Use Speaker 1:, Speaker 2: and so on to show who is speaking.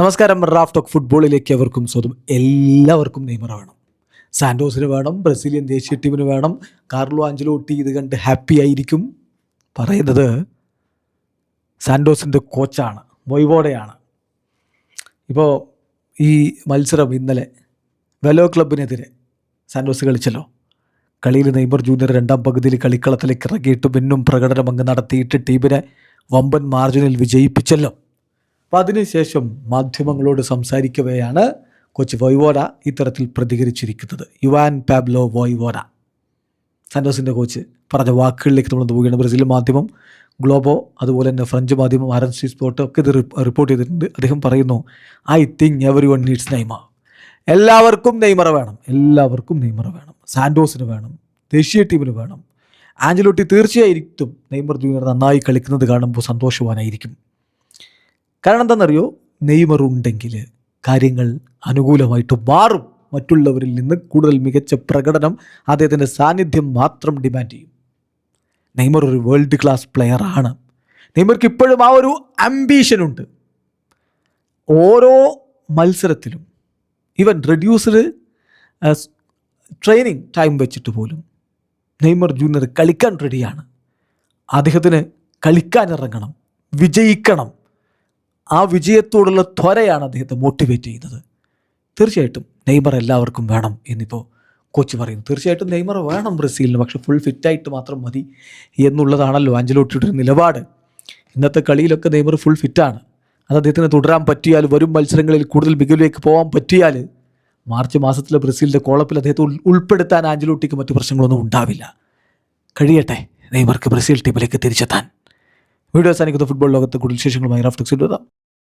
Speaker 1: നമസ്കാരം Raf talk ഫുട്ബോളിലേക്ക് അവർക്കും സ്വന്തം എല്ലാവർക്കും നെയ്മർ വേണം. സാൻഡോസിന് വേണം ബ്രസീലിയൻ ദേശീയ ടീമിന് വേണം. കാർലോ ആഞ്ചലോട്ടി ഇത് കണ്ട് ഹാപ്പി ആയിരിക്കും. പറയുന്നത് സാൻഡോസിന്റെ കോച്ചാണ് മൊയ്വോടെയാണ് ഇപ്പോൾ ഈ മത്സരം ഇന്നലെ വെലോ ക്ലബിനെതിരെ സാൻഡോസ് കളിച്ചല്ലോ. കളിയിൽ നെയ്മർ ജൂനിയർ രണ്ടാം പകുതിയിൽ കളിക്കളത്തിലേക്ക് ഇറങ്ങിയിട്ട് പിന്നും പ്രകടനം അങ്ങ് നടത്തിയിട്ട് ടീമിനെ വമ്പൻ മാർജിനിൽ വിജയിപ്പിച്ചല്ലോ. അപ്പം അതിനുശേഷം മാധ്യമങ്ങളോട് സംസാരിക്കവെയാണ് കൊച്ച് വോയ്വോര ഇത്തരത്തിൽ പ്രതികരിച്ചിരിക്കുന്നത്. യുവാൻ പാബ്ലോ വോയ്വോര സാൻഡോസിന്റെ കോച്ച് പറഞ്ഞ വാക്കുകളിലേക്ക് നമ്മൾ പോവുകയാണ്. ബ്രസീൽ മാധ്യമം ഗ്ലോബോ അതുപോലെ തന്നെ ഫ്രഞ്ച് മാധ്യമം ആർ എൻ സി സ്പോർട്ട് ഒക്കെ ഇത് റിപ്പോർട്ട് ചെയ്തിട്ടുണ്ട്. അദ്ദേഹം പറയുന്നു I think every one needs Neymar എല്ലാവർക്കും നെയ്മറ വേണം. എല്ലാവർക്കും നെയ്മറ വേണം. സാൻഡോസിന് വേണം. ദേശീയ ടീമിന് വേണം. ആഞ്ചലോട്ടി തീർച്ചയായിരിക്കും നെയ്മർ ജൂനിയർ നന്നായി കളിക്കുന്നത് കാണുമ്പോൾ സന്തോഷവാനായിരിക്കും. കാരണം എന്താണെന്നറിയോ? നെയ്മർ ഉണ്ടെങ്കിൽ കാര്യങ്ങൾ അനുകൂലമായിട്ട് മാറും. മറ്റുള്ളവരിൽ നിന്ന് കൂടുതൽ മികച്ച പ്രകടനം അദ്ദേഹത്തിന്റെ സാന്നിധ്യം മാത്രം ഡിമാൻഡ് ചെയ്യും. നെയ്മർ ഒരു വേൾഡ് ക്ലാസ് പ്ലെയർ ആണ്. നെയ്മർക്ക് ഇപ്പോഴും ആ ഒരു അംബീഷനുണ്ട് ഓരോ മത്സരത്തിലും ഈവൻ റെഡ്യൂസ്ഡ് ട്രെയിനിങ് ടൈം വെച്ചിട്ട് പോലും നെയ്മർ ജൂനിയർ കളിക്കാൻ റെഡിയാണ് അദ്ദേഹത്തിന് കളിക്കാൻ ഇറങ്ങണം വിജയിക്കണം. ആ വിജയത്തോടുള്ള ത്വരയാണ് അദ്ദേഹത്തെ മോട്ടിവേറ്റ് ചെയ്യുന്നത്. തീർച്ചയായിട്ടും നെയ്മർ എല്ലാവർക്കും വേണം എന്നിപ്പോൾ കോച്ച് പറയുന്നു. തീർച്ചയായിട്ടും നെയ്മർ വേണം ബ്രസീലിന് പക്ഷെ ഫുൾ ഫിറ്റായിട്ട് മാത്രം മതി എന്നുള്ളതാണല്ലോ അഞ്ചലോട്ടിയുടെ ഒരു നിലപാട്. ഇന്നത്തെ കളിയിലൊക്കെ നെയ്മർ ഫുൾ ഫിറ്റാണ് അത് അദ്ദേഹത്തിന് തുടരാൻ പറ്റിയാൽ വരും മത്സരങ്ങളിൽ കൂടുതൽ മികവിലേക്ക് പോകാൻ പറ്റിയാൽ മാർച്ച് മാസത്തിലെ ബ്രസീലിന്റെ കോളപ്പിൽ അദ്ദേഹത്തെ ഉൾപ്പെടുത്താൻ ആഞ്ചലോട്ടിക്ക് മറ്റു പ്രശ്നങ്ങളൊന്നും ഉണ്ടാവില്ല. കഴിയട്ടെ നെയ്മർക്ക് ബ്രസീൽ ടീമിലേക്ക് തിരിച്ചെത്താൻ. വീഡിയോ സാധിക്കുന്ന ഫുട്ബോൾ ലോകത്തെ കൂടുതൽ വിശേഷങ്ങളുമായി റഫ്ലക്സ് എഴുതാം